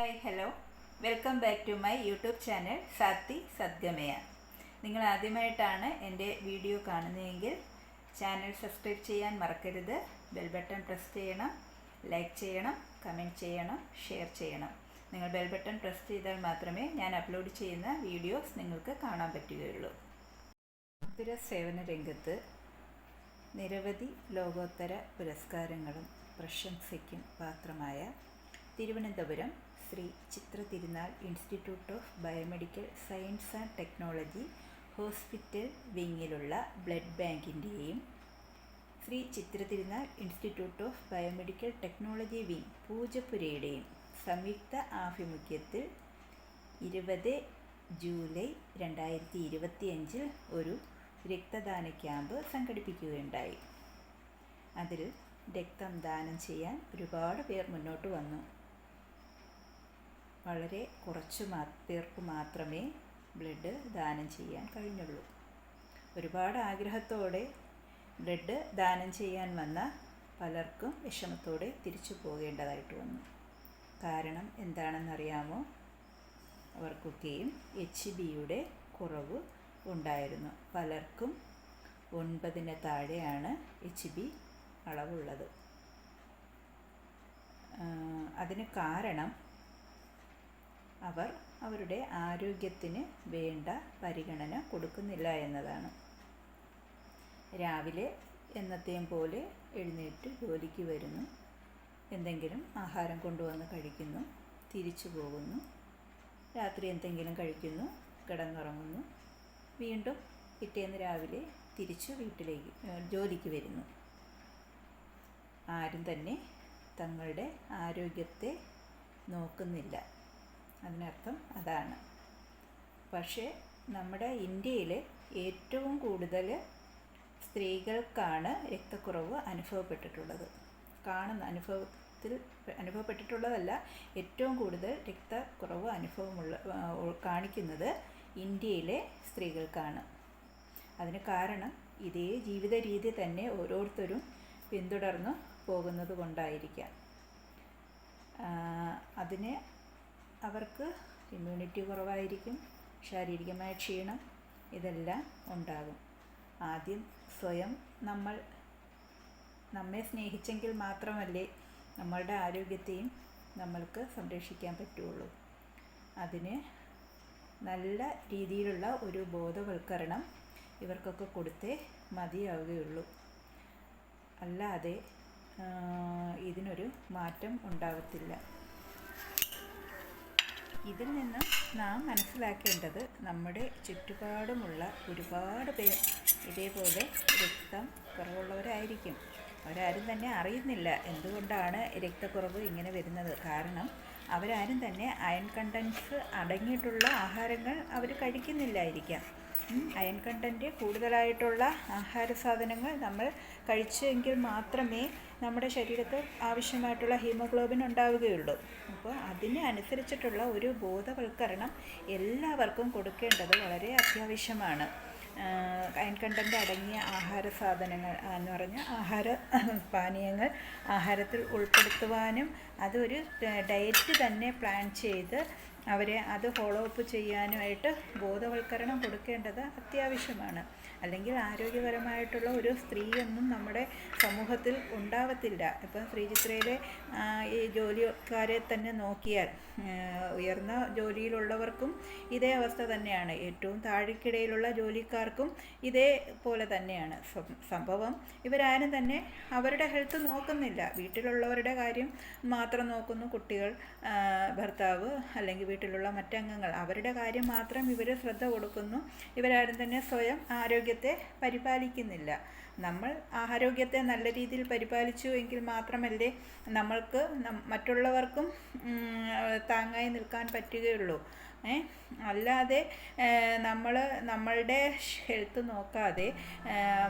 Hi hello welcome back to my YouTube channel Sathi Sadgamaya നിങ്ങൾ ആദ്യമായിട്ടാണ് എന്റെ video കാണുന്നതെങ്കിൽ ചാനൽ സബ്സ്ക്രൈബ് ചെയ്യാൻ മറക്കരുത്. ബെൽ ബട്ടൺ പ്രസ് ചെയ്യണം ലൈക്ക് ചെയ്യണം കമന്റ് ചെയ്യണം ഷെയർ ചെയ്യണം. നിങ്ങൾ ബെൽ ബട്ടൺ പ്രസ് ചെയ്താൽ മാത്രമേ ഞാൻ അപ്ലോഡ് ചെയ്യുന്ന വീഡിയോസ് നിങ്ങൾക്ക് കാണാൻ പറ്റുകയുള്ളൂ. മധുര സേവന രംഗത്ത് നിരവധി ലോകോത്തര പുരസ്കാരങ്ങളും പ്രശംസയ്ക്കും പാത്രമായ Thiruvananthapuram Sree Chitra Thirunal institute of biomedical science and technology hospital വിങ്ങിലുള്ള blood ബാങ്കിന്റെയും Sree Chitra Thirunal institute of biomedical technology wing പൂജപ്പുരയുടെയും സംയുക്ത ആഭിമുഖ്യത്തിൽ ഇരുപത് ജൂലൈ രണ്ടായിരത്തി ഇരുപത്തിയഞ്ചിൽ ഒരു രക്തദാന ക്യാമ്പ് സംഘടിപ്പിക്കുകയുണ്ടായി. അതിൽ രക്തം ദാനം ചെയ്യാൻ ഒരുപാട് പേർ മുന്നോട്ട് വന്നു. വളരെ കുറച്ച് പേർക്ക് മാത്രമേ ബ്ലഡ് ദാനം ചെയ്യാൻ കഴിഞ്ഞുള്ളൂ. ഒരുപാട് ആഗ്രഹത്തോടെ ബ്ലഡ് ദാനം ചെയ്യാൻ വന്ന പലർക്കും വിഷമത്തോടെ തിരിച്ചു പോകേണ്ടതായിട്ട് വന്നു. കാരണം എന്താണെന്നറിയാമോ? അവർക്കൊക്കെയും എച്ച് ബിയുടെ കുറവ് ഉണ്ടായിരുന്നു. പലർക്കും ഒൻപതിന് താഴെയാണ് എച്ച് ബി അളവുള്ളത്. അതിന് കാരണം അവർ അവരുടെ ആരോഗ്യത്തിന് വേണ്ട പരിഗണന കൊടുക്കുന്നില്ല എന്നതാണ്. രാവിലെ എന്നത്തെയും പോലെ എഴുന്നേറ്റ് ജോലിക്ക് വരുന്നു. എന്തെങ്കിലും ആഹാരം കൊണ്ടുവന്ന് കഴിക്കുന്നു. തിരിച്ചു പോകുന്നു. രാത്രി എന്തെങ്കിലും കഴിക്കുന്നു. കിടന്നുറങ്ങുന്നു. വീണ്ടും പിറ്റേന്ന് രാവിലെ തിരിച്ചു വീട്ടിലേക്ക് ജോലിക്ക് വരുന്നു. ആരും തന്നെ തങ്ങളുടെ ആരോഗ്യത്തെ നോക്കുന്നില്ല. അതിനർത്ഥം അതാണ്. പക്ഷേ നമ്മുടെ ഇന്ത്യയിൽ ഏറ്റവും കൂടുതൽ സ്ത്രീകൾക്കാണ് രക്തക്കുറവ് അനുഭവപ്പെട്ടിട്ടുള്ളത്. കാണുന്ന അനുഭവത്തിൽ അനുഭവപ്പെട്ടിട്ടുള്ളതല്ല ഏറ്റവും കൂടുതൽ രക്തക്കുറവ് അനുഭവമുള്ള കാണിക്കുന്നത് ഇന്ത്യയിലെ സ്ത്രീകൾക്കാണ്. അതിന് കാരണം ഇതേ ജീവിത രീതി തന്നെ ഓരോരുത്തരും പിന്തുടർന്ന് പോകുന്നത് കൊണ്ടായിരിക്കാം. അതിന് അവർക്ക് ഇമ്മ്യൂണിറ്റി കുറവായിരിക്കും ശാരീരികമായ ക്ഷീണം ഇതെല്ലാം ഉണ്ടാകും. ആദ്യം സ്വയം നമ്മൾ നമ്മെ സ്നേഹിച്ചെങ്കിൽ മാത്രമല്ലേ നമ്മളുടെ ആരോഗ്യത്തെയും നമ്മൾക്ക് സംരക്ഷിക്കാൻ പറ്റുള്ളൂ. അതിന് നല്ല രീതിയിലുള്ള ഒരു ബോധവൽക്കരണം ഇവർക്കൊക്കെ കൊടുത്തേ മതിയാവുകയുള്ളൂ. അല്ലാതെ ഇതിനൊരു മാറ്റം ഉണ്ടാകത്തില്ല ഇതിൽ നിന്ന് നാം മനസ്സിലാക്കേണ്ടത് നമ്മുടെ ചുറ്റുപാടുമുള്ള ഒരുപാട് പേർ ഇതേപോലെ രക്തം കുറവുള്ളവരായിരിക്കും. അവരാരും തന്നെ അറിയുന്നില്ല എന്തുകൊണ്ടാണ് രക്തക്കുറവ് ഇങ്ങനെ വരുന്നത്. കാരണം അവരാരും തന്നെ അയൺ കണ്ടൻസ് അടങ്ങിയിട്ടുള്ള ആഹാരങ്ങൾ അവർ കഴിക്കുന്നില്ലായിരിക്കാം. അയൺ കണ്ടന്റ് കൂടുതലായിട്ടുള്ള ആഹാര സാധനങ്ങൾ നമ്മൾ കഴിച്ചെങ്കിൽ മാത്രമേ നമ്മുടെ ശരീരത്തിൽ ആവശ്യമായിട്ടുള്ള ഹീമോഗ്ലോബിൻ ഉണ്ടാവുകയുള്ളൂ. അപ്പോൾ അതിന് അനുസരിച്ചിട്ടുള്ള ഒരു ബോധവൽക്കരണം എല്ലാവർക്കും കൊടുക്കേണ്ടത് വളരെ അത്യാവശ്യമാണ്. അയൺ കണ്ടന്റ് അടങ്ങിയ ആഹാര സാധനങ്ങൾ എന്ന് പറഞ്ഞാൽ ആഹാര പാനീയങ്ങൾ ആഹാരത്തിൽ ഉൾപ്പെടുത്തുവാനും അതൊരു ഡയറ്റ് തന്നെ പ്ലാൻ ചെയ്ത് അവരെ അത് ഫോളോ അപ്പ് ചെയ്യാനുമായിട്ട് ബോധവൽക്കരണം കൊടുക്കേണ്ടത് അത്യാവശ്യമാണ്. അല്ലെങ്കിൽ ആരോഗ്യപരമായിട്ടുള്ള ഒരു സ്ത്രീയൊന്നും നമ്മുടെ സമൂഹത്തിൽ ഉണ്ടാവത്തില്ല. ഇപ്പം ശ്രീചിത്രയിലെ ഈ ജോലിക്കാരെ തന്നെ നോക്കിയാൽ ഉയർന്ന ജോലിയിലുള്ളവർക്കും ഇതേ അവസ്ഥ തന്നെയാണ്. ഏറ്റവും താഴേക്കിടയിലുള്ള ജോലിക്കാർക്കും ഇതേപോലെ തന്നെയാണ്. സംഭവം ഇവരാരും തന്നെ അവരുടെ ഹെൽത്ത് നോക്കുന്നില്ല. വീട്ടിലുള്ളവരുടെ കാര്യം മാത്രം നോക്കുന്നു. കുട്ടികൾ ഭർത്താവ് അല്ലെങ്കിൽ വീട്ടിലുള്ള മറ്റംഗങ്ങൾ. അവരുടെ കാര്യം മാത്രം ഇവർ ശ്രദ്ധ കൊടുക്കുന്നു. ഇവരാരും തന്നെ സ്വയം ആരോഗ്യത്തെ പരിപാലിക്കുന്നില്ല. നമ്മൾ ആരോഗ്യത്തെ നല്ല രീതിയിൽ പരിപാലിച്ചു എങ്കിൽ മാത്രമല്ലേ നമ്മൾക്ക് മറ്റുള്ളവർക്കും താങ്ങായി നിൽക്കാൻ പറ്റുകയുള്ളൂ. അല്ലാതെ നമ്മൾ നമ്മളുടെ ഹെൽത്ത് നോക്കാതെ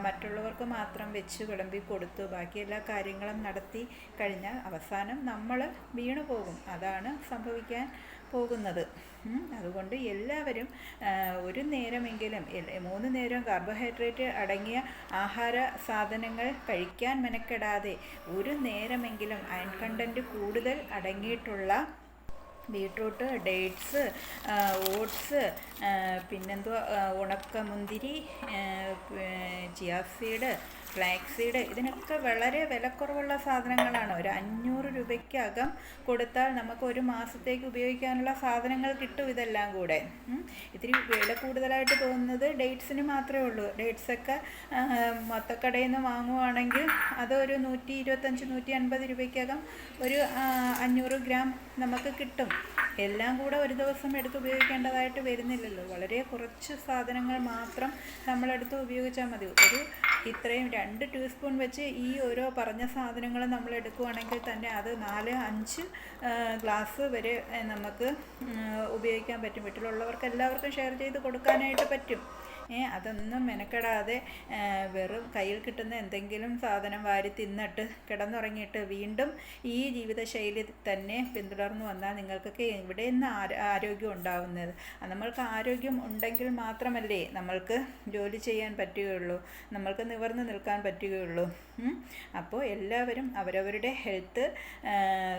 മറ്റുള്ളവർക്ക് മാത്രം വെച്ച് വിളമ്പി കൊടുത്തു ബാക്കി എല്ലാ കാര്യങ്ങളും നടത്തി കഴിഞ്ഞാൽ അവസാനം നമ്മൾ വീണു പോകും അതാണ് സംഭവിക്കാൻ പോകുന്നത്. അതുകൊണ്ട് എല്ലാവരും ഒരു നേരമെങ്കിലും മൂന്ന് നേരം കാർബോഹൈഡ്രേറ്റ് അടങ്ങിയ ആഹാര സാധനങ്ങൾ കഴിക്കാൻ മെനക്കെടാതെ ഒരു നേരമെങ്കിലും അയൺ കണ്ടന്റ് കൂടുതൽ അടങ്ങിയിട്ടുള്ള ബീട്രൂട്ട് ഡേറ്റ്സ് ഓട്സ് പിന്നെന്തോ ഉണക്കമുന്തിരി ചിയാസീഡ് ഫ്ലാക്സീഡ് ഇതിനൊക്കെ വളരെ വിലക്കുറവുള്ള സാധനങ്ങളാണ്. ഒരു അഞ്ഞൂറ് രൂപയ്ക്കകം കൊടുത്താൽ നമുക്ക് ഒരു മാസത്തേക്ക് ഉപയോഗിക്കാനുള്ള സാധനങ്ങൾ കിട്ടും ഇതെല്ലാം കൂടെ. ഇത്തിരി വില കൂടുതലായിട്ട് തോന്നുന്നത് ഡേറ്റ്സിന് മാത്രമേ ഉള്ളൂ. ഡേറ്റ്സൊക്കെ മൊത്തക്കടയിൽ നിന്ന് വാങ്ങുവാണെങ്കിൽ അതൊരു നൂറ്റി ഇരുപത്തഞ്ച് നൂറ്റി അൻപത് രൂപയ്ക്കകം ഒരു അഞ്ഞൂറ് ഗ്രാം നമുക്ക് കിട്ടും. എല്ലാം കൂടെ ഒരു ദിവസം എടുത്ത് ഉപയോഗിക്കേണ്ടതായിട്ട് വരുന്നില്ലല്ലോ. വളരെ കുറച്ച് സാധനങ്ങൾ മാത്രം നമ്മളെടുത്ത് ഉപയോഗിച്ചാൽ മതി. ഒരു ഇത്രയും രണ്ട് ടീസ്പൂൺ വെച്ച് ഈ ഓരോ പറഞ്ഞ സാധനങ്ങൾ നമ്മൾ എടുക്കുവാണെങ്കിൽ തന്നെ അത് നാല് അഞ്ച് ഗ്ലാസ് വരെ നമുക്ക് ഉപയോഗിക്കാൻ പറ്റും. വീട്ടിലുള്ളവർക്ക് എല്ലാവർക്കും ഷെയർ ചെയ്ത് കൊടുക്കാനായിട്ട് പറ്റും. അതൊന്നും മെനക്കെടാതെ വെറും കയ്യിൽ കിട്ടുന്ന എന്തെങ്കിലും സാധനം വാരി തിന്നിട്ട് കിടന്നുറങ്ങിയിട്ട് വീണ്ടും ഈ ജീവിതശൈലി തന്നെ പിന്തുടർന്നു വന്നാൽ നിങ്ങൾക്കൊക്കെ ഇവിടെ നിന്ന് ആരോഗ്യം ഉണ്ടാവുന്നത്. നമ്മൾക്ക് ആരോഗ്യം ഉണ്ടെങ്കിൽ മാത്രമല്ലേ നമ്മൾക്ക് ജോലി ചെയ്യാൻ പറ്റുകയുള്ളൂ. നമ്മൾക്ക് നിവർന്ന് നിൽക്കാൻ പറ്റുകയുള്ളൂ. അപ്പോൾ എല്ലാവരും അവരവരുടെ ഹെൽത്ത്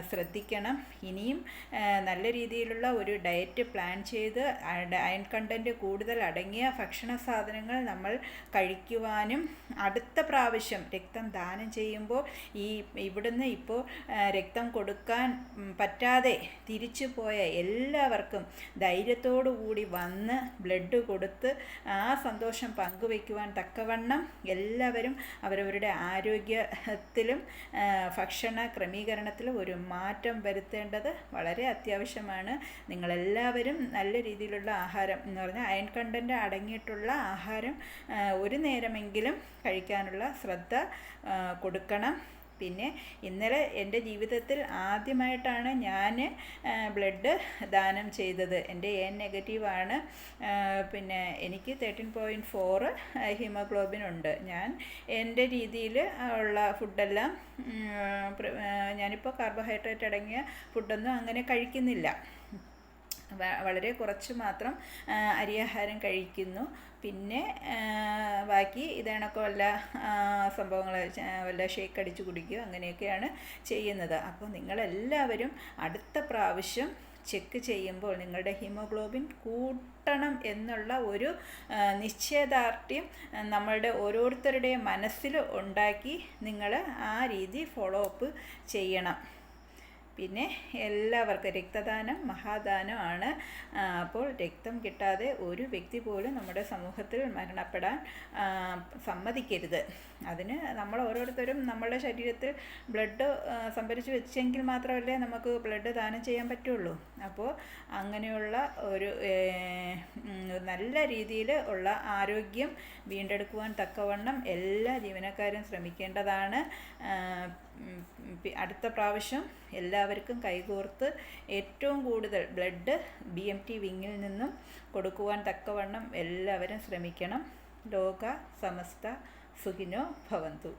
ശ്രദ്ധിക്കണം ഇനിയും നല്ല രീതിയിലുള്ള ഒരു ഡയറ്റ് പ്ലാൻ ചെയ്ത് അയൺ കണ്ടന്റ് കൂടുതൽ അടങ്ങിയ ഭക്ഷണ സാധനങ്ങൾ നമ്മൾ കഴിക്കുവാനും അടുത്ത പ്രാവശ്യം രക്തം ദാനം ചെയ്യുമ്പോൾ ഈ ഇവിടുന്ന് ഇപ്പോൾ രക്തം കൊടുക്കാൻ പറ്റാതെ തിരിച്ചു പോയ എല്ലാവർക്കും ധൈര്യത്തോടു കൂടി വന്ന് ബ്ലഡ് കൊടുത്ത് ആ സന്തോഷം പങ്കുവയ്ക്കുവാൻ തക്കവണ്ണം എല്ലാവരും അവരവരുടെ ആരോഗ്യത്തിലും ഭക്ഷണ ക്രമീകരണത്തിലും ഒരു മാറ്റം വരുത്തേണ്ടത് വളരെ അത്യാവശ്യമാണ്. നിങ്ങളെല്ലാവരും നല്ല രീതിയിലുള്ള ആഹാരം എന്ന് പറഞ്ഞാൽ അയൺ കണ്ടന്റ് അടങ്ങിയിട്ടുള്ള ആഹാരം ഒരു നേരമെങ്കിലും കഴിക്കാനുള്ള ശ്രദ്ധ കൊടുക്കണം. പിന്നെ ഇന്നലെ എന്റെ ജീവിതത്തിൽ ആദ്യമായിട്ടാണ് ഞാൻ ബ്ലഡ് ദാനം ചെയ്തത്. എന്റെ എ നെഗറ്റീവാണ് പിന്നെ എനിക്ക് തേർട്ടീൻ പോയിന്റ് ഫോറ് ഹീമോഗ്ലോബിൻ ഉണ്ട്. ഞാൻ എന്റെ രീതിയിൽ ഉള്ള ഫുഡെല്ലാം ഞാനിപ്പോൾ കാർബോഹൈഡ്രേറ്റ് അടങ്ങിയ ഫുഡൊന്നും അങ്ങനെ കഴിക്കുന്നില്ല. വളരെ കുറച്ച് മാത്രം അരിയാഹാരം കഴിക്കുന്നു. പിന്നെ ബാക്കി ഇതേണൊക്കെ വല്ല സംഭവങ്ങൾ വല്ല ഷേക്ക് അടിച്ച് കുടിക്കുക അങ്ങനെയൊക്കെയാണ് ചെയ്യുന്നത്. അപ്പോൾ നിങ്ങളെല്ലാവരും അടുത്ത പ്രാവശ്യം ചെക്ക് ചെയ്യുമ്പോൾ നിങ്ങളുടെ ഹീമോഗ്ലോബിൻ കൂട്ടണം എന്നുള്ള ഒരു നിശ്ചയദാർഢ്യം നമ്മളുടെ ഓരോരുത്തരുടെയും മനസ്സിൽ ഉണ്ടാക്കി നിങ്ങൾ ആ രീതി ഫോളോ അപ്പ് ചെയ്യണം. പിന്നെ എല്ലാവർക്കും രക്തദാനം മഹാദാനമാണ് അപ്പോൾ രക്തം കിട്ടാതെ ഒരു വ്യക്തി പോലും നമ്മുടെ സമൂഹത്തിൽ മരണപ്പെടാൻ സമ്മതിക്കരുത്. അതിന് നമ്മൾ ഓരോരുത്തരും നമ്മുടെ ശരീരത്തിൽ ബ്ലഡ് സംഭരിച്ച് വെച്ചെങ്കിൽ മാത്രമല്ലേ നമുക്ക് ബ്ലഡ് ദാനം ചെയ്യാൻ പറ്റുള്ളൂ. അപ്പോൾ അങ്ങനെയുള്ള ഒരു നല്ല രീതിയിൽ ഉള്ള ആരോഗ്യം വീണ്ടെടുക്കുവാൻ തക്കവണ്ണം എല്ലാ ജീവനക്കാരും ശ്രമിക്കേണ്ടതാണ്. അടുത്ത പ്രാവശ്യം എല്ലാവർക്കും കൈകോർത്ത് ഏറ്റവും കൂടുതൽ ബ്ലഡ് ബി എം ടി വിങ്ങിൽ നിന്നും കൊടുക്കുവാൻ തക്കവണ്ണം എല്ലാവരും ശ്രമിക്കണം. ലോക സമസ്ത സുഖിനോ ഭവന്തു.